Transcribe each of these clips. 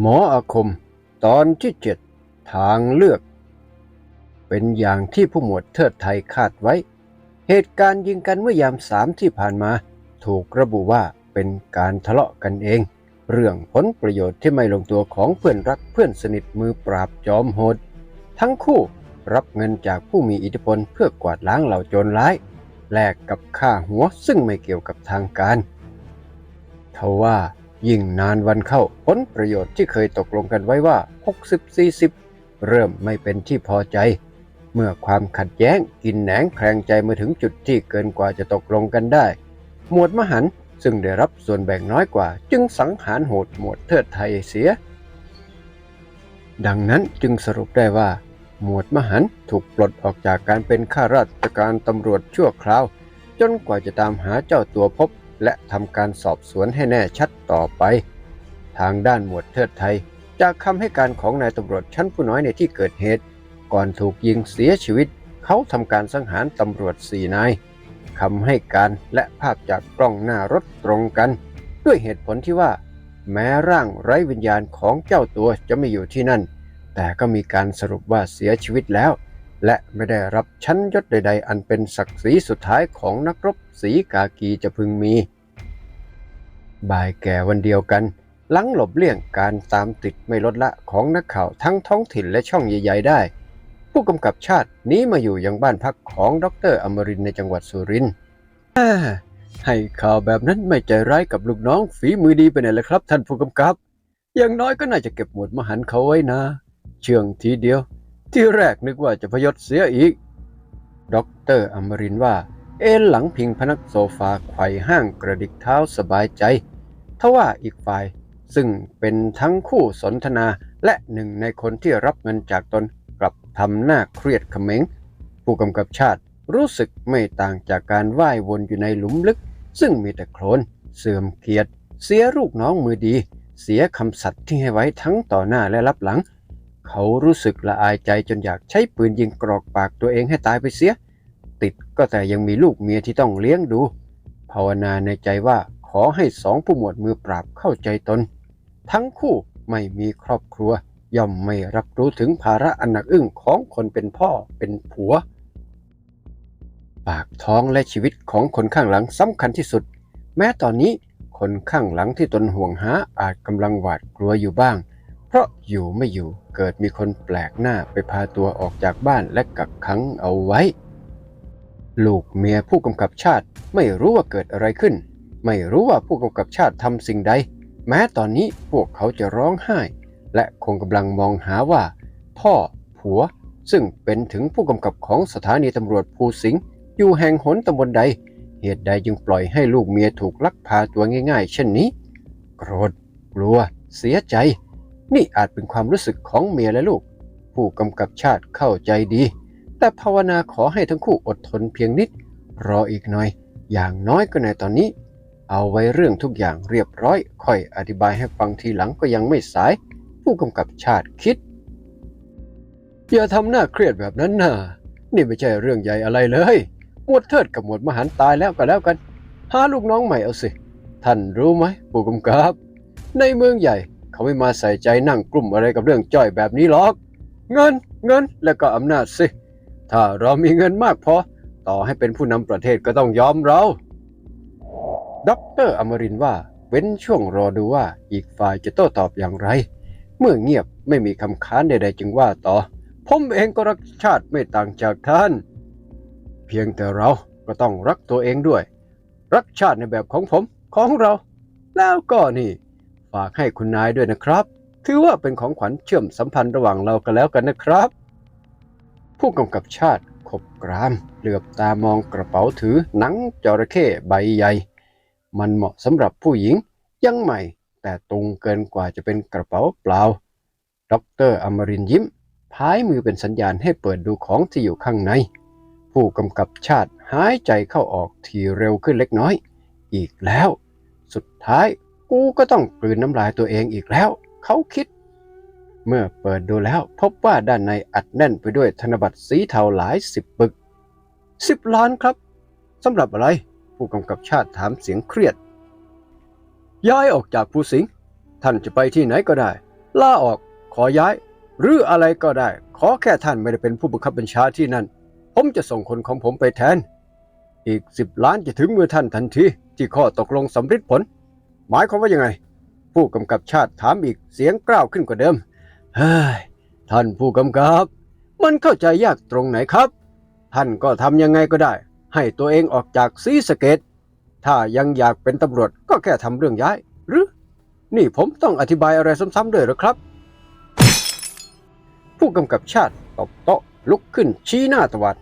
หมออาคมตอนที่เจ็ดทางเลือก เป็นอย่างที่ผู้หมวดเทิดไทยคาดไว้ เหตุการณ์ยิงกันเมื่อยามสามที่ผ่านมา ถูกระบุว่าเป็นการทะเลาะกันเอง เรื่องผลประโยชน์ที่ไม่ลงตัวของเพื่อนรักเพื่อนสนิทมือปราบจอมโหด ทั้งคู่รับเงินจากผู้มีอิทธิพลเพื่อกวาดล้างเหล่าโจรร้ายแลกกับค่าหัวซึ่งไม่เกี่ยวกับทางการทว่า ยิ่งนานวันเข้าผลประโยชน์ที่เคยตกลงกันไว้ว่า 60-40 เริ่มไม่เป็นที่พอใจ เมื่อความขัดแย้งกินแหนงแคลงใจมาถึงจุดที่เกินกว่าจะตกลงกันได้ หมวดมหันซึ่งได้รับส่วนแบ่งน้อยกว่า จึงสังหารโหดหมวดเทิดไทยเสีย ดังนั้นจึงสรุปได้ว่า หมวดมหันถูกปลดออกจากการเป็นข้าราชการตำรวจชั่วคราว จนกว่าจะตามหาเจ้าตัวพบ และทำการสอบสวนให้แน่ชัดต่อไป ทางด้านหมวดเทิดไทย จากคำให้การของนายตำรวจชั้นผู้น้อยในที่เกิดเหตุ ก่อนถูกยิงเสียชีวิต เขาทำการสังหารตำรวจสี่นายคำให้การและภาพจากกล้องหน้ารถตรงกัน ด้วยเหตุผลที่ว่า แม้ร่างไร้วิญญาณของเจ้าตัวจะไม่อยู่ที่นั่น แต่ก็มีการสรุปว่าเสียชีวิตแล้ว และไม่ได้รับชั้นยศใด ๆ อันเป็นศักดิ์ศรีสุดท้ายของนักรบสีกากีจะพึงมี บ่ายแก่วันเดียวกัน หลังหลบเลี่ยงการตามติดไม่ลดละของนักข่าวทั้งท้องถิ่นและช่องใหญ่ ๆ ได้ ผู้กำกับชาติหนี้มาอยู่ยังบ้านพักของดรอมรินในจังหวัดสุรินทร์ให้ข่าวแบบนั้นไม่ใจร้ายกับลูกน้องฝีมือดีไปไหนเลยครับ ท่านผู้กำกับ อย่างน้อยก็น่าจะเก็บหมวดมหันเขาไว้นะ เชื่องทีเดียว ที่แรกนึกว่าจะพยศเสียอีกด็อกเตอร์อมรินว่า เอนหลังพิงพนักโซฟาไขว่ห้างกระดิกเท้าสบายใจทว่าอีกฝ่ายซึ่งเป็นทั้งคู่สนทนาและหนึ่งในคนที่รับเงินจากตนกลับทำหน้าเครียดเขม็ง ผู้กำกับชาติรู้สึกไม่ต่างจากการว่ายวนอยู่ในหลุมลึก ซึ่งมีแต่โคลนเสื่อมเกียรติ เสียลูกน้องมือดี เสียคำสัตย์ที่ให้ไว้ทั้งต่อหน้าและรับหลัง เขารู้สึกละอายใจจนอยากใช้ปืนยิงกรอกปากตัวเองให้ตายไปเสีย ติดก็แต่ยังมีลูกเมียที่ต้องเลี้ยงดู ภาวนาในใจว่าขอให้สองผู้หมวดมือปราบเข้าใจตน ทั้งคู่ไม่มีครอบครัว ย่อมไม่รับรู้ถึงภาระอันหนักอึ้งของคนเป็นพ่อเป็นผัว ปากท้องและชีวิตของคนข้างหลังสำคัญที่สุด แม้ตอนนี้คนข้างหลังที่ตนห่วงหาอาจกำลังหวาดกลัวอยู่บ้าง เพราะอยู่ไม่อยู่เกิดมีคนแปลกหน้าไปพาตัวออกจากบ้านและกักขังเอาไว้ ลูกเมียผู้กำกับชาติไม่รู้ว่าเกิดอะไรขึ้น ไม่รู้ว่าผู้กำกับชาติทำสิ่งใด แม้ตอนนี้พวกเขาจะร้องไห้ และคงกำลังมองหาว่า พ่อผัว ซึ่งเป็นถึงผู้กำกับของสถานีตำรวจภูสิงห์อยู่แห่งหนตำบลใด เหตุใดจึงปล่อยให้ลูกเมียถูกลักพาตัวง่าย ๆ เช่นนี้ โกรธกลัว เสียใจ นี่อาจเป็นความรู้สึกของเมียและลูก ผู้กำกับชาติเข้าใจดี แต่ภาวนาขอให้ทั้งคู่อดทนเพียงนิด รออีกหน่อย อย่างน้อยก็ในตอนนี้ เอาไว้เรื่องทุกอย่างเรียบร้อย ค่อยอธิบายให้ฟังทีหลังก็ยังไม่สาย ผู้กำกับชาติคิด อย่าทำหน้าเครียดแบบนั้นนะนี่ไม่ใช่เรื่องใหญ่อะไรเลยหมวดเทิดกับหมวดมหันต์ตายแล้วก็แล้วกันหาลูกน้องใหม่เอาสิ ท่านรู้ไหมผู้กำกับ ในเมืองใหญ่ เขาไม่มาใส่ใจนั่งกลุ่มอะไรกับเรื่องจ้อยแบบนี้หรอก เงินเงินและก็อำนาจสิ ถ้าเรามีเงินมากพอ ต่อให้เป็นผู้นำประเทศก็ต้องยอมเราด็อกเตอร์อมรินว่า เว้นช่วงรอดูว่าอีกฝ่ายจะโต้ตอบอย่างไร เมื่อเงียบไม่มีคำค้านใดๆจึงว่าต่อ ผมเองก็รักชาติไม่ต่างจากท่าน เพียงแต่เราก็ต้องรักตัวเองด้วย รักชาติในแบบของผมของเรา แล้วก็นี่ ฝากให้คุณนายด้วยนะครับ ถือว่าเป็นของขวัญเชื่อมสัมพันธ์ระหว่างเรากันแล้วกันนะครับ ผู้กำกับชาติขบกราม เหลือบตามองกระเป๋าถือหนังจระเข้ใบใหญ่ มันเหมาะสำหรับผู้หญิงยังใหม่ แต่ตุงเกินกว่าจะเป็นกระเป๋าเปล่าดรอมรินยิ้มพายมือเป็นสัญญาณให้เปิดดูของที่อยู่ข้างใน ผู้กำกับชาติหายใจเข้าออกทีเร็วขึ้นเล็กน้อย อีกแล้ว สุดท้าย กูก็ต้องกลืนน้ำลายตัวเองอีกแล้ว เขาคิด เมื่อเปิดดูแล้วพบว่าด้านในอัดแน่นไปด้วยธนบัตรสีเทาหลายสิบปึกสิบล้านครับสำหรับอะไร ผู้กำกับชาติถามเสียงเครียด ย้ายออกจากภูสิงห์ท่านจะไปที่ไหนก็ได้ลาออกขอย้าย หรืออะไรก็ได้ ขอแค่ท่านไม่ได้เป็นผู้บังคับบัญชาที่นั่น ผมจะส่งคนของผมไปแทน อีกสิบล้านจะถึงมือท่านทันทีที่ข้อตกลงสำเร็จผล หมายความว่ายังไง ผู้กำกับชาติถามอีกเสียงกล้าวขึ้นกว่าเดิม เฮ้ย ท่านผู้กำกับ มันเข้าใจยากตรงไหนครับ ท่านก็ทำยังไงก็ได้ ให้ตัวเองออกจากซีสเกต ถ้ายังอยากเป็นตำรวจก็แค่ทำเรื่องย้าย หรือ นี่ผมต้องอธิบายอะไรซ้ำๆด้วยหรอครับ ผู้กำกับชาติตบโต๊ะลุกขึ้นชี้หน้าตวัด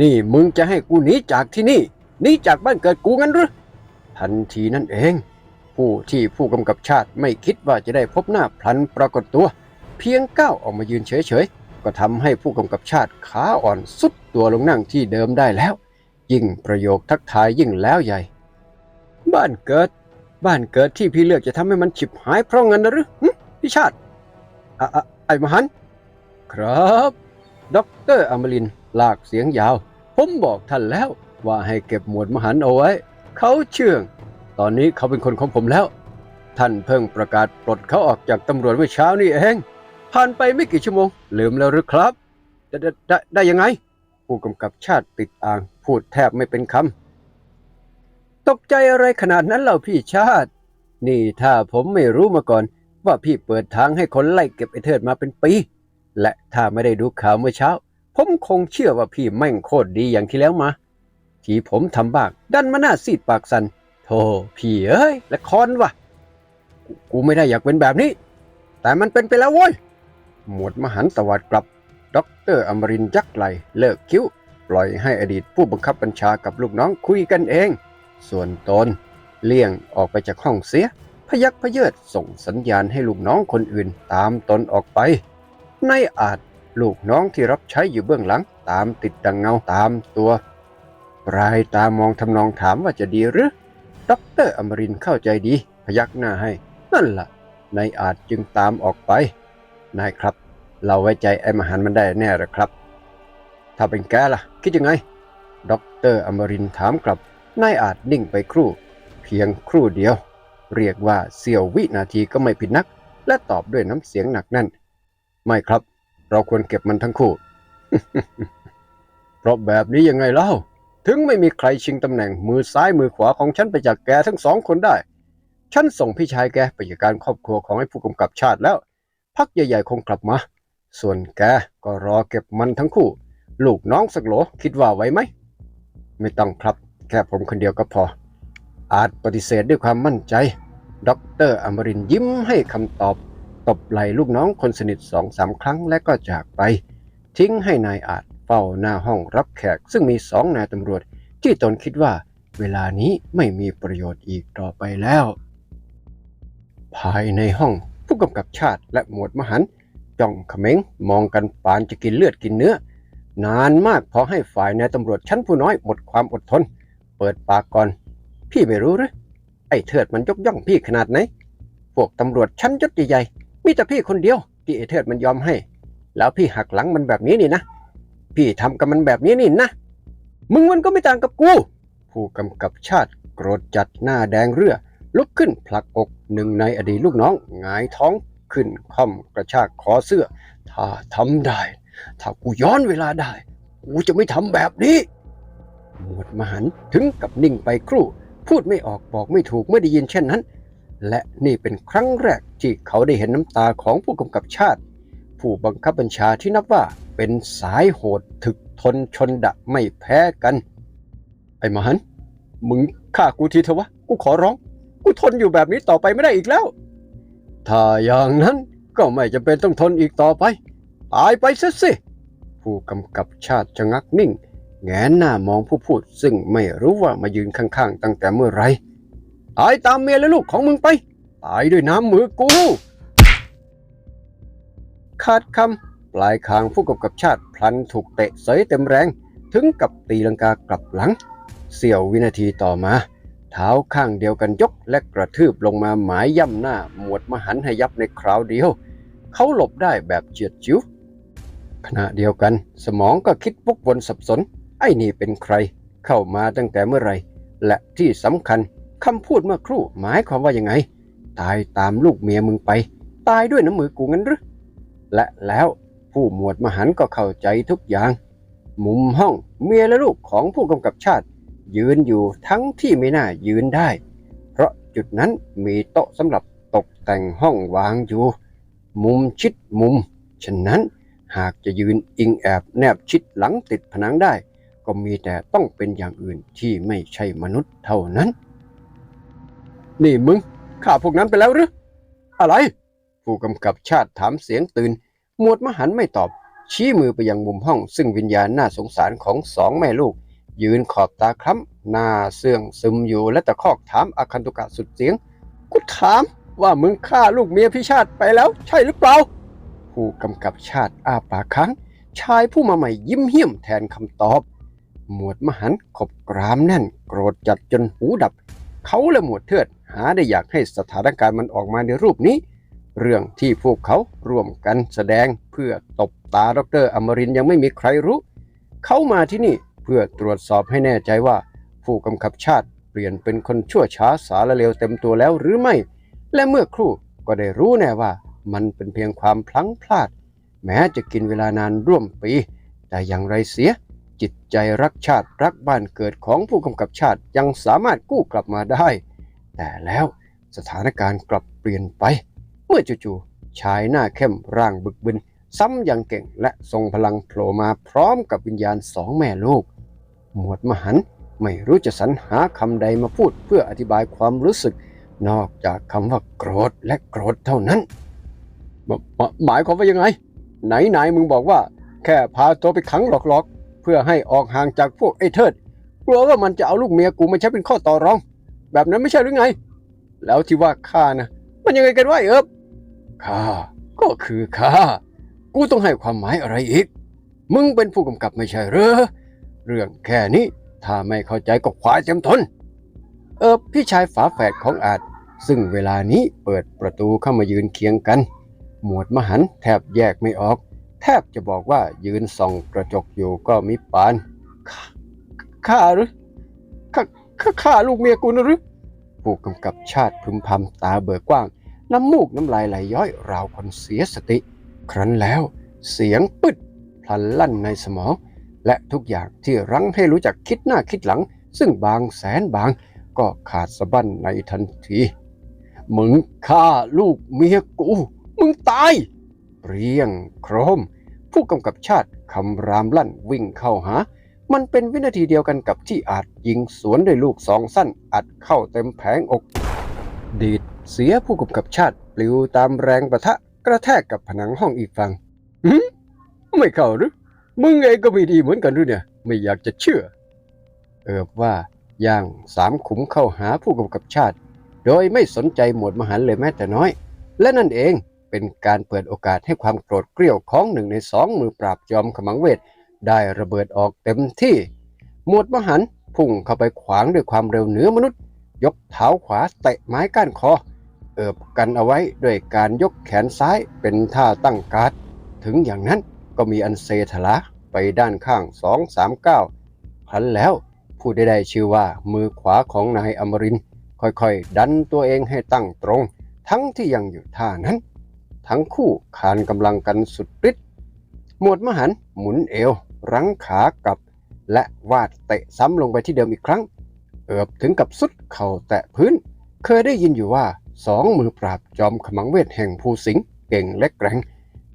นี่มึงจะให้กูหนีจากที่นี่หนีจากบ้านเกิดกูงั้นหรือทันทีนั่นเอง ผู้ที่ผู้กำกับชาติไม่คิดว่าจะได้พบหน้าพลันปรากฏตัว เพียงก้าวออกมายืนเฉยๆ ก็ทำให้ผู้กำกับชาติขาอ่อนสุดตัวลงนั่งที่เดิมได้แล้ว ยิ่งประโยคทักทายยิ่งแล้วใหญ่ บ้านเกิด บ้านเกิดที่พี่เลือกจะทำให้มันฉิบหายเพราะงั้นนะหรือพี่ชาติอะอะไอ้มหันครับด็อกเตอร์อมรินทร์ลากเสียงยาว ผมบอกท่านแล้วว่าให้เก็บหมวดมหันเอาไว้ เขาเชื่อง ตอนนี้เขาเป็นคนของผมแล้ว ท่านเพิ่งประกาศปลดเขาออกจากตำรวจเมื่อเช้านี่เอง ผ่านไปไม่กี่ชั่วโมง ลืมแล้วหรือครับได้ได้ได้ได้ยังไง ผู้กำกับชาติติดอ่าง พูดแทบไม่เป็นคำตกใจอะไรขนาดนั้นเล่าพี่ชาติ นี่ถ้าผมไม่รู้มาก่อน ว่าพี่เปิดทางให้คนไล่เก็บไอเทิดมาเป็นปี และถ้าไม่ได้ดูข่าวเมื่อเช้า ผมคงเชื่อว่าพี่แม่งโคตรดีอย่างที่แล้วมา ที่ผมทำบ้างดันมาหน้าซีดปากสัน โธ่พี่เอ้ยละครวะกูไม่ได้อยากเป็นแบบนี้ แต่มันเป็นไปแล้วเว้ย หมวดมหันตวัดกลับด็อกเตอร์อมรินยักไหลเลิกคิ้ว ปล่อยให้อดีตผู้บังคับบัญชากับลูกน้องคุยกันเอง ส่วนตนเลี่ยงออกไปจากห้องเสีย พยักพเยิดส่งสัญญาณให้ลูกน้องคนอื่นตามตนออกไปในอาจลูกน้องที่รับใช้อยู่เบื้องหลัง ตามติดดังเงาตามตัวปลายตามองทำนองถามว่าจะดีหรือ ด็อกเตอร์อมรินเข้าใจดี พยักหน้าให้ นั่นละ่ะ นายอาจจึงตามออกไป นายครับ เราไว้ใจไอ้มหันมันได้แน่หรือครับ ถ้าเป็นแกล่ะ คิดยังไงด็อกเตอร์อมรินถามกลับ นายอาจนิ่งไปครู่ เพียงครู่เดียว เรียกว่าเสี้ยววินาทีก็ไม่ผิดนัก และตอบด้วยน้ำเสียงหนักแน่น ไม่ครับ เราควรเก็บมันทั้งคู่ เพราะแบบนี้ยังไงเล่า ถึงไม่มีใครชิงตำแหน่งมือซ้ายมือขวาของฉันไปจากแกทั้งสองคนได้ ฉันส่งพี่ชายแกไปจัดการครอบครัวของไอ้ผู้กำกับชาติแล้ว พักใหญ่ๆคงกลับมา ส่วนแกก็รอเก็บมันทั้งคู่ ลูกน้องสักโหลคิดว่าไวไหม ไม่ต้องครับ แค่ผมคนเดียวก็พอ อาจปฏิเสธด้วยความมั่นใจด็อกเตอร์อมรินยิ้มให้คำตอบ ตบไหล่ลูกน้องคนสนิทสองสามครั้งและก็จากไป ทิ้งให้นายอาจ เฝ้าหน้าห้องรับแขก ซึ่งมีสองนายตำรวจ ที่ตนคิดว่าเวลานี้ไม่มีประโยชน์อีกต่อไปแล้ว ภายในห้องผู้กำกับชาติและหมวดมหันจ้องเขม็งมองกันปานจะกินเลือดกินเนื้อ นานมากพอให้ฝ่ายนายตำรวจชั้นผู้น้อยหมดความอดทน เปิดปากก่อน พี่ไม่รู้หรือไอ้เทิดมันยกย่องพี่ขนาดไหน พวกตำรวจชั้นยศใหญ่ๆมีแต่พี่คนเดียวที่ไอ้เทิดมันยอมให้ แล้วพี่หักหลังมันแบบนี้นี่นะ พี่ทำกับมันแบบนี้นี่นะ มึงมันก็ไม่ต่างกับกู ผู้กำกับชาติโกรธจัดหน้าแดงเรือ ลุกขึ้นผลักอกหนึ่งในอดีตลูกน้องหงายท้องขึ้นค่อมกระชากคอเสื้อ ถ้าทำได้ ถ้ากูย้อนเวลาได้ กูจะไม่ทำแบบนี้ หมวดมหันต์ถึงกับนิ่งไปครู่ พูดไม่ออกบอกไม่ถูกเมื่อได้ยินเช่นนั้น และนี่เป็นครั้งแรกที่เขาได้เห็นน้ำตาของผู้กำกับชาติ ผู้บังคับบัญชาที่นับว่าเป็นสายโหดถึกทนชนดะไม่แพ้กัน ไอ้มหันต์มึงฆ่ากูทีเถอะวะ กูขอร้อง กูทนอยู่แบบนี้ต่อไปไม่ได้อีกแล้ว ถ้าอย่างนั้นก็ไม่จำเป็นต้องทนอีกต่อไป ตายไปซะสิ ผู้กำกับชาติชะงักนิ่ง แงนหน้ามองผู้พูด ซึ่งไม่รู้ว่ามายืนข้างๆ ตั้งแต่เมื่อไหรตายตามเมียและลูกของมึงไป ตายด้วยน้ำมือกู ขาดคำปลายคางผู้กำกับชาติพลันถูกเตะเสยเต็มแรง ถึงกับตีลังกากลับหลัง เสี้ยววินาทีต่อมา เท้าข้างเดียวกันยกและกระทืบลงมาหมายย่ำหน้า หมวดมหันให้ยับในคราวเดียว เขาหลบได้แบบเฉียดฉิวขณะเดียวกัน สมองก็คิดวกวนสับสน ไอ้นี่เป็นใคร เข้ามาตั้งแต่เมื่อไรและที่สำคัญคำพูดเมื่อครู่หมายความว่ายังไง ตายตามลูกเมียมึงไป ตายด้วยน้ำมือกูงั้นหรือ และแล้วผู้หมวดมหันก็เข้าใจทุกอย่าง มุมห้องเมียและลูกของผู้กำกับชาติ ยืนอยู่ทั้งที่ไม่น่ายืนได้ เพราะจุดนั้นมีโต๊ะสำหรับตกแต่งห้องวางอยู่ มุมชิดมุม ฉะนั้นหากจะยืนอิงแอบแนบชิดหลังติดผนังได้ ก็มีแต่ต้องเป็นอย่างอื่นที่ไม่ใช่มนุษย์เท่านั้น นี่มึงฆ่าพวกนั้นไปแล้วหรืออะไร ผู้กำกับชาติถามเสียงตื่น หมวดมหันไม่ตอบ ชี้มือไปยังมุมห้อง ซึ่งวิญญาณน่าสงสารของสองแม่ลูก ยืนขอบตาคล้ำหน้าเสื่องซึมอยู่และตะคอกถามอาคันตุกะสุดเสียงกูถามว่ามึงฆ่าลูกเมียพี่ชาติไปแล้วใช่หรือเปล่า ผู้กำกับชาติอ้าปากค้างชายผู้มาใหม่ยิ้มเหี้ยมแทนคำตอบ หมวดมหันขบกรามแน่น โกรธจัดจนหูดับ เขาและหมวดเทิดหาได้อยากให้สถานการณ์มันออกมาในรูปนี้ เรื่องที่พวกเขาร่วมกันแสดงเพื่อตบตาดรอมรินยังไม่มีใครรู้ เขามาที่นี่เพื่อตรวจสอบให้แน่ใจว่า ผู้กำกับชาติเปลี่ยนเป็นคนชั่วช้าสารเลวเต็มตัวแล้วหรือไม่ และเมื่อครู่ก็ได้รู้แน่ว่ามันเป็นเพียงความพลั้งพลาด แม้จะกินเวลานานร่วมปี แต่อย่างไรเสีย จิตใจรักชาติรักบ้านเกิดของผู้กำกับชาติยังสามารถกู้กลับมาได้ แต่แล้วสถานการณ์กลับเปลี่ยนไป เมื่อจู่ๆชายหน้าเข้มร่างบึกบึน ซ้ำยังเก่งและทรงพลังโผล่มาพร้อมกับวิญญาณสองแม่ลูก หมวดมหันไม่รู้จะสรรหาคำใดมาพูดเพื่ออธิบายความรู้สึก นอกจากคำว่าโกรธและโกรธเท่านั้น หมหมายความว่ายังไง ไหนไหนๆมึงบอกว่า แค่พาตัวไปขังหลอกๆ เพื่อให้ออกห่างจากพวกไอ้เทิดกลัวว่ามันจะเอาลูกเมียกูมาใช้เป็นข้อต่อรอง แบบนั้นไม่ใช่หรือไง แล้วที่ว่าข้านะมันยังไงกันวะไอ้เอิบ ข้าก็คือข้ากูต้องให้ความหมายอะไรอีก มึงเป็นผู้กำกับไม่ใช่เหรอ เรื่องแค่นี้ถ้าไม่เข้าใจก็ควายเต็มทน เอิบพี่ชายฝาแฝดของอาจ ซึ่งเวลานี้เปิดประตูเข้ามายืนเคียงกัน หมวดมหันต์แทบแยกไม่ออก แทบจะบอกว่ายืนส่องกระจกอยู่ก็มิปานข้าหรือข้าข้าข้าลูกเมียกูนะหรือผู้กำกับชาติพึมพำตาเบิกกว้าง น้ำมูกน้ำลายไหลย้อยราวคนเสียสติ ครั้นแล้วเสียงปึ๊ดพลันลั่นในสมอง และทุกอย่างที่รั้งให้รู้จักคิดหน้าคิดหลัง ซึ่งบางแสนบางก็ขาดสะบั้นในทันที มึงฆ่าลูกเมียกู มึงตาย เปรียงโครม ผู้กำกับชาติคำรามลั่นวิ่งเข้าหา มันเป็นวินาทีเดียวกันกับที่อาจยิงสวนด้วยลูกสองสั้นอัดเข้าเต็มแผงอก ดีด เสียผู้กำกับชาติปลิวตามแรงประทะกระแทกกับผนังห้องอีกฝั่งหืมไม่เข้าหรือ มึงเองก็มีดีเหมือนกันด้วยเนี่ย ไม่อยากจะเชื่อ เอิบว่าย่างสามขุมเข้าหาผู้กำกับชาติ โดยไม่สนใจหมวดมหันเลยแม้แต่น้อย และนั่นเองเป็นการเปิดโอกาสให้ความโกรธเกรี้ยวของหนึ่งในสองมือปราบจอมขมังเวทได้ระเบิดออกเต็มที่ หมวดมหันพุ่งเข้าไปขวางด้วยความเร็วเหนือมนุษย์ ยกเท้าขวาเตะไม้ก้านคอ เอิบกันเอาไว้ด้วยการยกแขนซ้ายเป็นท่าตั้งการ์ดถึงอย่างนั้นก็มีอันเซทลาไปด้านข้างสองสามเก้าพันแล้วผู้ได้ได้ชื่อว่ามือขวาของนายอมรินค่อยๆ ดันตัวเองให้ตั้งตรง ทั้งที่ยังอยู่ท่านั้น ทั้งคู่คานกำลังกันสุดฤทธิ์หมวดมหันต์หมุนเอว รั้งขากลับ และวาดเตะซ้ำลงไปที่เดิมอีกครั้ง เอิบถึงกับสุดเข่าแตะพื้น เคยได้ยินอยู่ว่า สองมือปราบจอมขมังเวทแห่งภูสิงห์เก่งและแกร่ง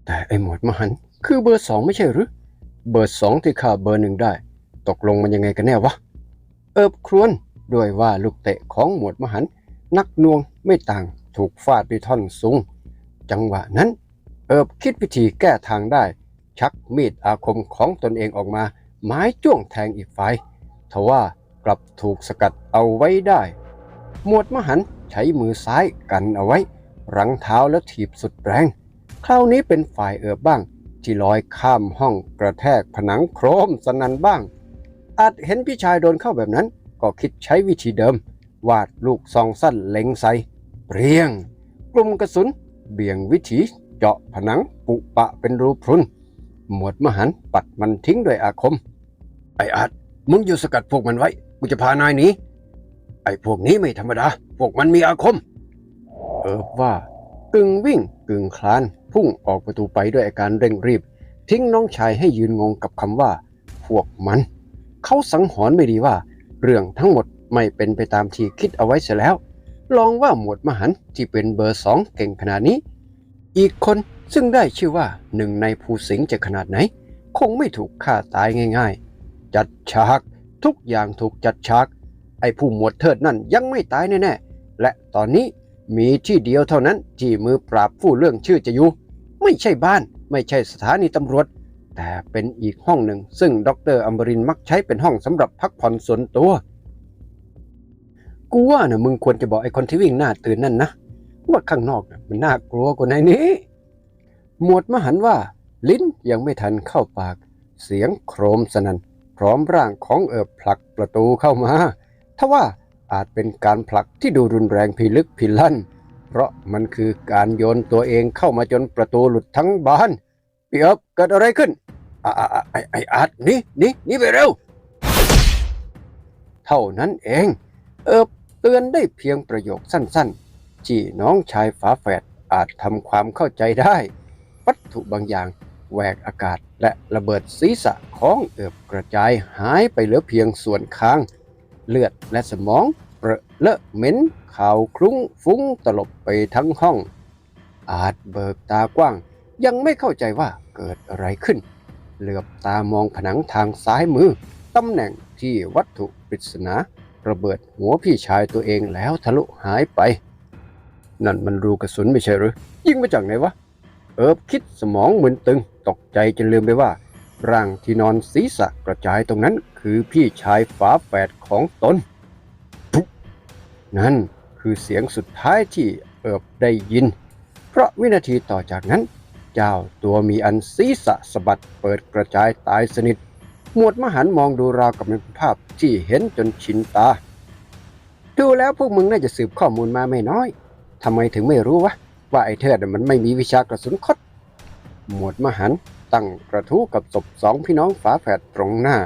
แต่ไอหมวดมหันต์คือเบอร์สองไม่ใช่หรือ เบอร์สองที่ข้าเบอร์หนึ่งได้ ตกลงมันยังไงกันแน่วะ เอิบครวนด้วยว่าลูกเตะของหมวดมหันต์นักนวงไม่ต่างถูกฟาดด้วยท่อนสูง จังหวะนั้น เอิบคิดวิธีแก้ทางได้ ชักมีดอาคมของตนเองออกมา ไม้จ้วงแทงอีกฝ่ายทว่ากลับถูกสกัดเอาไว้ได้ หมวดมหันต์ ใช้มือซ้ายกันเอาไว้ รั้งเท้าแล้วถีบสุดแรง คราวนี้เป็นฝ่ายเอิบบ้าง ที่ลอยข้ามห้องกระแทกผนังโครมสนันบ้าง อาจเห็นพี่ชายโดนเข้าแบบนั้น ก็คิดใช้วิธีเดิม วาดลูกซองสั้นเล็งใส่เปรียง กลุ่มกระสุน เบี่ยงวิถีเจาะผนังปุปะเป็นรูพรุนหมวดมหันต์ปัดมันทิ้งด้วยอาคม ไออาจมึงอยู่สกัดพวกมันไว้กูจะพานายหนี ไอ้พวกนี้ไม่ธรรมดา พวกมันมีอาคม เออว่ากึ่งวิ่งกึ่งคลาน พุ่งออกประตูไปด้วยอาการเร่งรีบ ทิ้งน้องชายให้ยืนงงกับคำว่า พวกมัน เขาสังหรณ์ไม่ดีว่า เรื่องทั้งหมดไม่เป็นไปตามที่คิดเอาไว้เสียแล้ว ลองว่าหมวดมหันต์ที่เป็นเบอร์สองเก่งขนาดนี้ อีกคนซึ่งได้ชื่อว่าหนึ่งในภูสิงจะขนาดไหน คงไม่ถูกฆ่าตายง่าย ๆ จัดฉากทุกอย่างถูกจัดฉาก ไอ้ผู้หมวดเทิดนั่นยังไม่ตายแน่ๆ และตอนนี้มีที่เดียวเท่านั้นที่มือปราบผู้เรื่องชื่อจะอยู่ ไม่ใช่บ้าน ไม่ใช่สถานีตำรวจ แต่เป็นอีกห้องหนึ่ง ซึ่งดรอัมบรินมักใช้เป็นห้องสำหรับพักผ่อนส่วนตัว กูว่านะมึงควรจะบอกไอ้คนที่วิ่งหน้าตื่นนั่นนะว่าข้างนอกน่ะมันน่ากลัวกว่าในนี้ หมวดมหันว่า ลิ้นยังไม่ทันเข้าปาก เสียงโครมสนั่นพร้อมร่างของเอิบผลักประตูเข้ามา ทว่าอาจเป็นการผลักที่ดูรุนแรงพิลึกพิลั่น เพราะมันคือการโยนตัวเองเข้ามาจนประตูหลุดทั้งบานพี่เอิบเกิดอะไรขึ้นอ่าอ่าอ่าไอไออาร์ตนี่นี่นี่ไปเร็ว เท่านั้นเอง เอิบเตือนได้เพียงประโยคสั้นๆที่น้องชายฝาแฝดอาจทำความเข้าใจได้ วัตถุบางอย่างแหวกอากาศและระเบิดศีรษะของเอิบกระจายหายไปเหลือเพียงส่วนค้าง เลือดและสมองเปรอะเลอะเหม็นข่าวคลุ้งฟุ้งตลบไปทั้งห้อง อาจเบิกตากว้าง ยังไม่เข้าใจว่าเกิดอะไรขึ้น เหลือบตามองผนังทางซ้ายมือ ตำแหน่งที่วัตถุปริศนาระเบิดหัวพี่ชายตัวเองแล้วทะลุหายไป นั่นมันรูกระสุนไม่ใช่หรือ ยิงมาจากไหนวะ เอิบคิดสมองมึนตึง ตกใจจนลืมไปว่า ร่างที่นอนศีรษะกระจายตรงนั้นคือพี่ชายฝาแฝดของตนนั่นคือเสียงสุดท้ายที่เอิบได้ยิน เพราะวินาทีต่อจากนั้น เจ้าตัวมีอันศีรษะสะบัดเปิดกระจายตายสนิท หมวดมหันมองดูราวกับเป็นภาพที่เห็นจนชินตา ดูแล้วพวกมึงน่าจะสืบข้อมูลมาไม่น้อยทำไมถึงไม่รู้วะว่าไอ้เทิดมันไม่มีวิชากระสุนคดหมวดมหัน ตั้งกระทู้กับศพสองพี่น้องฝาแฝดตรงหน้า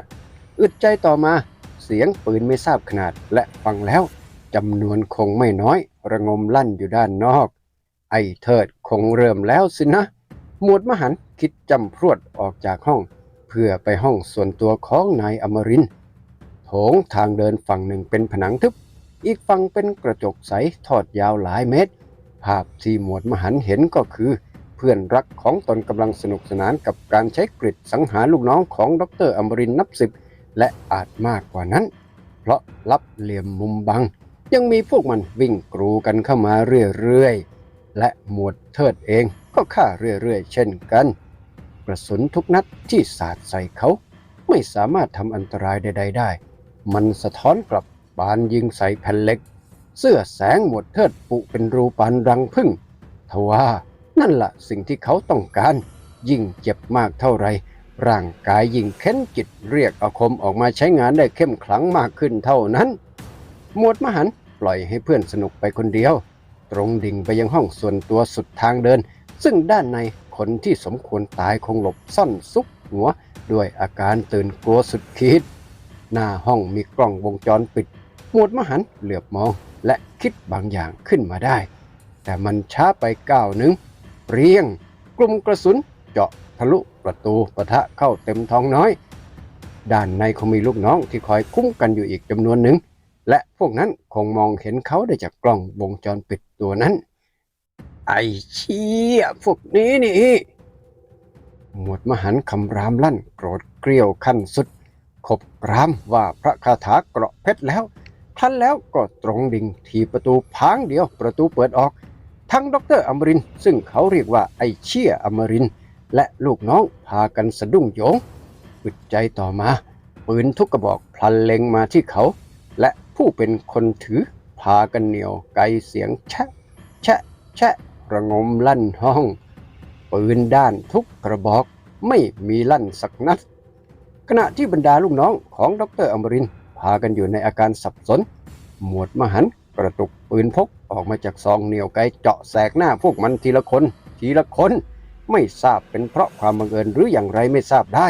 อึดใจต่อมาเสียงปืนไม่ทราบขนาดและฟังแล้วจำนวนคงไม่น้อย ระงมลั่นอยู่ด้านนอก ไอ้เทิดคงเริ่มแล้วสินะ หมวดมหันต์คิดจำพรวดออกจากห้อง เพื่อไปห้องส่วนตัวของนายอมรินโถงทางเดินฝั่งหนึ่งเป็นผนังทึบ อีกฝั่งเป็นกระจกใสทอดยาวหลายเมตร ภาพที่หมวดมหันต์เห็นก็คือ เพื่อนรักของตนกำลังสนุกสนานกับการใช้กริดสังหารลูกน้องของดรอมรินทร์นับสิบและอาจมากกว่านั้น เพราะรับเหลี่ยมมุมบัง ยังมีพวกมันวิ่งกรูกันเข้ามาเรื่อยๆ และหมวดเทิดเองก็ฆ่าเรื่อยๆ เช่นกัน กระสุนทุกนัดที่สาดใส่เขาไม่สามารถทำอันตรายใด ๆ ได้ มันสะท้อนกลับบานยิงใส่แผ่นเหล็ก เสื้อแสงหมวดเทิดปุเป็นรูปานรังพึ่งทว่า นั่นละสิ่งที่เขาต้องการ ยิ่งเจ็บมากเท่าไร ร่างกายยิ่งเค้นจิตเรียกอาคมออกมาใช้งานได้เข้มขลังมากขึ้นเท่านั้น หมวดมหันต์ปล่อยให้เพื่อนสนุกไปคนเดียว ตรงดิ่งไปยังห้องส่วนตัวสุดทางเดิน ซึ่งด้านในคนที่สมควรตายคงหลบซ่อนซุกหัว ด้วยอาการตื่นกลัวสุดขีด หน้าห้องมีกล้องวงจรปิด หมวดมหันต์เหลือบมองและคิดบางอย่างขึ้นมาได้ แต่มันช้าไปก้าวหนึ่ง เปรียง กลุ่มกระสุนเจาะทะลุประตูปะทะเข้าเต็มท้องน้อย ด้านในคงมีลูกน้องที่คอยคุ้มกันอยู่อีกจำนวนหนึ่ง และพวกนั้นคงมองเห็นเขาได้จากกล้องวงจรปิดตัวนั้น ไอ้เชี่ยพวกนี้นี่ หมวดมหันต์คำรามลั่นโกรธเกรียวขั้นสุด ขบรามว่าพระคาถาเกราะเพชรแล้วทันแล้วก็ตรงดิ่งทีประตูพางเดียวประตูเปิดออก ทั้งดรอมรินซึ่งเขาเรียกว่าไอเชี่ยอมรินและลูกน้องพากันสะดุ้งโยงอึดใจต่อมาปืนทุกกระบอกพลันเล็งมาที่เขา และผู้เป็นคนถือพากันเหนียวไกลเสียงแชะแชะแชะระงมลั่นห้อง ปืนด้านทุกกระบอกไม่มีลั่นสักนัด ขณะที่บรรดาลูกน้องของดรอมรินพากันอยู่ในอาการสับสน หมวดมหันต กระตุกปืนพกออกมาจากซองเหนียวไกเจาะแสกหน้าพวกมันทีละคน ทีละคน ไม่ทราบเป็นเพราะความบังเอิญหรืออย่างไรไม่ทราบได้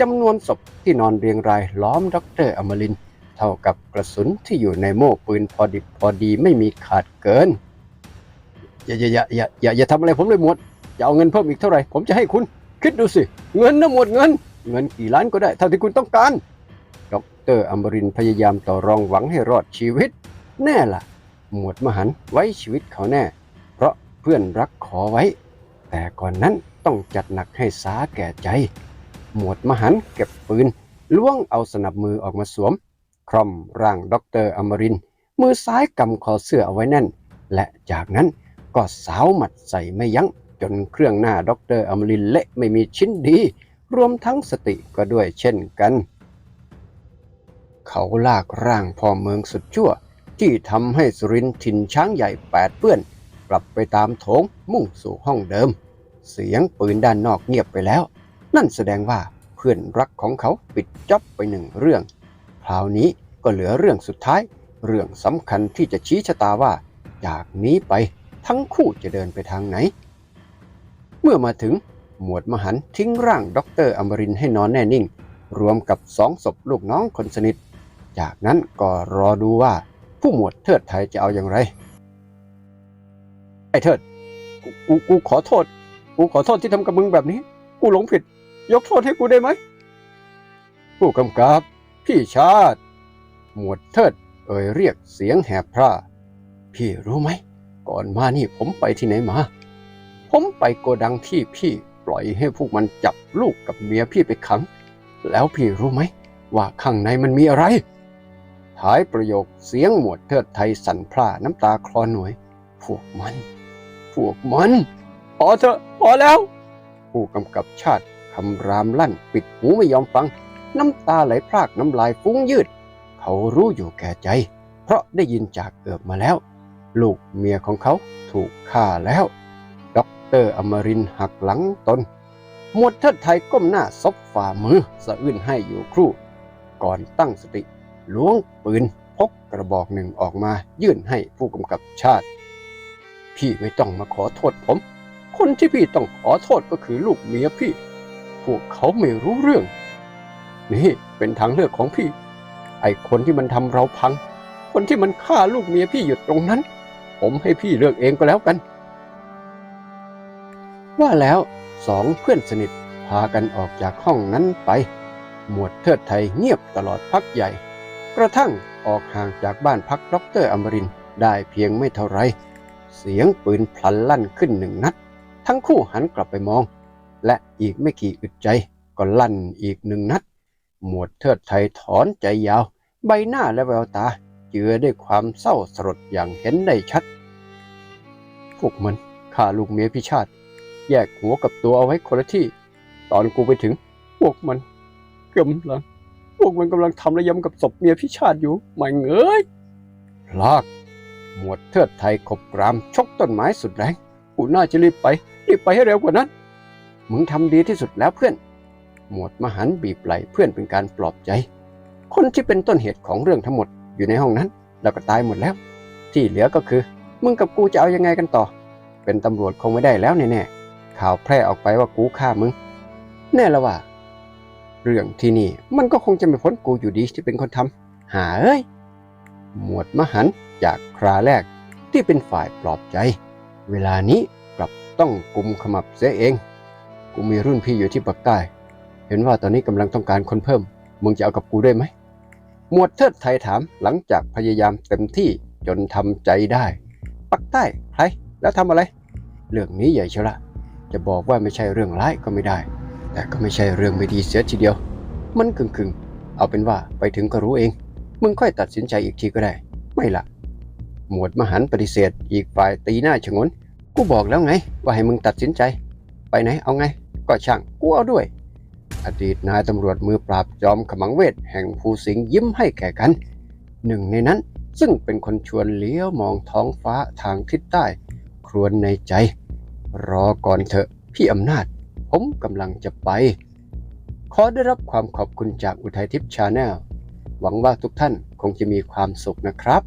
จำนวนศพที่นอนเรียงรายล้อมดรอมรินเท่ากับกระสุนที่อยู่ในโม่ปืนพอดิบพอดีไม่มีขาดเกิน อย่าอย่าอย่าอย่าอย่าอย่าทำอะไรผมเลยหมวดจะเอาเงินเพิ่มอีกเท่าไหร่ ผมจะให้คุณ คิดดูสิ เงินนะหมวดเงิน เงินกี่ล้านก็ได้เท่าที่คุณต้องการดรอมรินพยายามต่อรองหวังให้รอดชีวิต แน่ล่ะ หมวดมหันไว้ชีวิตเขาแน่ เพราะเพื่อนรักขอไว้ แต่ก่อนนั้นต้องจัดหนักให้สาแก่ใจ หมวดมหันเก็บปืนล้วงเอาสนับมือออกมาสวม คร่อมร่างด็อกเตอร์อมริน มือซ้ายกำคอเสื้อเอาไว้แน่น และจากนั้นก็สาวหมัดใส่ไม่ยัง้ง จนเครื่องหน้าด็อกเตอร์อมรินเละไม่มีชิ้นดี รวมทั้งสติก็ด้วยเช่นกัน เขาลากร่างพ่อเมืองสุดชั่ว ที่ทำให้สุรินทร์ถิ่นช้างใหญ่แปดเปื้อน กลับไปตามโถงมุ่งสู่ห้องเดิม เสียงปืนด้านนอกเงียบไปแล้ว นั่นแสดงว่าเพื่อนรักของเขาปิดจ็อบไปหนึ่งเรื่อง คราวนี้ก็เหลือเรื่องสุดท้าย เรื่องสำคัญที่จะชี้ชะตาว่า จากนี้ไปทั้งคู่จะเดินไปทางไหน เมื่อมาถึงหมวดมหันต์ทิ้งร่างด็อกเตอร์อมรินให้นอนแน่นิ่ง รวมกับสองศพลูกน้องคนสนิท จากนั้นก็รอดูว่า ผู้หมวดเทิดไทยจะเอาอย่างไร ไอ้เทิด กูกูขอโทษ กูขอโทษที่ทำกับมึงแบบนี้ กูหลงผิด ยกโทษให้กูได้ไหม ผู้กำกับ พี่ชาติ หมวดเทิด เอ่ยเรียกเสียงแหบพร่า พี่รู้ไหม ก่อนมานี่ผมไปที่ไหนมา ผมไปโกดังที่พี่ปล่อยให้พวกมันจับลูกกับเมียพี่ไปขัง แล้วพี่รู้ไหม ว่าข้างในมันมีอะไร ท้ายประโยคเสียงหมวดเทิดไทยสั่นพร่าน้ำตาคลอหน่วย พวกมัน พวกมัน พอเถอะ พอแล้ว ผู้กำกับชาติคำรามลั่นปิดหูไม่ยอมฟัง น้ำตาไหลพรากน้ำลายฟุ้งยืด เขารู้อยู่แก่ใจ เพราะได้ยินจากเอิบมาแล้ว ลูกเมียของเขาถูกฆ่าแล้วด็อกเตอร์อมรินทร์หักหลังตนหมวดเทิดไทยก้มหน้าซบฝ่ามือสะอื้นให้อยู่ครู่ ก่อนตั้งสติ ล้วงปืนพกกระบอกหนึ่งออกมายื่นให้ผู้กำกับชาติ พี่ไม่ต้องมาขอโทษผม คนที่พี่ต้องขอโทษก็คือลูกเมียพี่ พวกเขาไม่รู้เรื่อง นี่เป็นทางเลือกของพี่ ไอคนที่มันทำเราพัง คนที่มันฆ่าลูกเมียพี่อยู่ตรงนั้น ผมให้พี่เลือกเองก็แล้วกัน ว่าแล้วสองเพื่อนสนิทพากันออกจากห้องนั้นไป หมวดเทิดไทยเงียบตลอดพักใหญ่ กระทั่งออกห่างจากบ้านพักด็อกเตอร์อมรินได้เพียงไม่เท่าไร เสียงปืนพลันลั่นขึ้นหนึ่งนัด ทั้งคู่หันกลับไปมอง และอีกไม่กี่อึดใจก็ลั่นอีกหนึ่งนัด หมวดเทิดไทยถอนใจยาว ใบหน้าและแววตา เจือด้วยความเศร้าสลดอย่างเห็นได้ชัด พวกมันฆ่าลูกเมียพิชาติ แยกหัวกับตัวเอาไว้คนละที่ ตอนกูไปถึง พวกมันกำลัง วกมันกำลังทำระยำกับศพเมียพิชาติอยู่ไม่เงยลากหมวดเทิดไทยขบกรามชกต้นไม้สุดแรงกูน่าจะรีบไป รีบไปให้เร็วกว่านั้น มึงทำดีที่สุดแล้วเพื่อน หมวดมหันบีบไหล่เพื่อนเป็นการปลอบใจ คนที่เป็นต้นเหตุของเรื่องทั้งหมดอยู่ในห้องนั้น แล้วก็ตายหมดแล้ว ที่เหลือก็คือ มึงกับกูจะเอายังไงกันต่อ เป็นตำรวจคงไม่ได้แล้วแน่ๆข่าวแพร่ออกไปว่ากูฆ่ามึง แน่ละว่า เรื่องที่นี่ มันก็คงจะไม่พ้นกูอยู่ดีที่เป็นคนทำหาเอ้ย หมวดมหันต์จากคราแรกที่เป็นฝ่ายปลอบใจ เวลานี้กลับต้องกุมขมับเสียเอง กูมีรุ่นพี่อยู่ที่ปากใต้ เห็นว่าตอนนี้กำลังต้องการคนเพิ่ม มึงจะเอากับกูด้วยไหม หมวดเทิดไทยถามหลังจากพยายามเต็มที่จนทำใจได้ปักใต้ใครแล้วทำอะไร เรื่องนี้ใหญ่เชียวละจะบอกว่าไม่ใช่เรื่องร้ายก็ไม่ได้ แต่ก็ไม่ใช่เรื่องไม่ดีเสียทีเดียว มันกึ่งๆเอาเป็นว่าไปถึงก็รู้เอง มึงค่อยตัดสินใจอีกทีก็ได้ ไม่ละหมวดมหันปฏิเสธ อีกฝ่ายตีหน้าฉงน กูบอกแล้วไง ว่าให้มึงตัดสินใจ ไปไหนเอาไง ก็ช่างกูเอาด้วย อดีตนายตำรวจมือปราบจอมขมังเวทแห่งภูสิงห์ยิ้มให้แก่กัน หนึ่งในนั้นซึ่งเป็นคนชวนเลี้ยวมองท้องฟ้าทางทิศใต้ ครวญในใจ รอก่อนเถอะพี่อำนาจ ผมกำลังจะไป ขอได้รับความขอบคุณจากอุทัยทิพย์ชาแนลหวังว่าทุกท่านคงจะมีความสุขนะครับ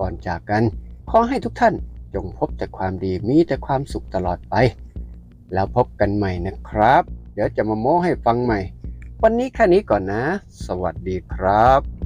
ก่อนจากกัน ขอให้ทุกท่านจงพบแต่ความดีมีแต่ความสุขตลอดไป แล้วพบกันใหม่นะครับ เดี๋ยวจะมาโม้ให้ฟังใหม่ วันนี้แค่นี้ก่อนนะ สวัสดีครับ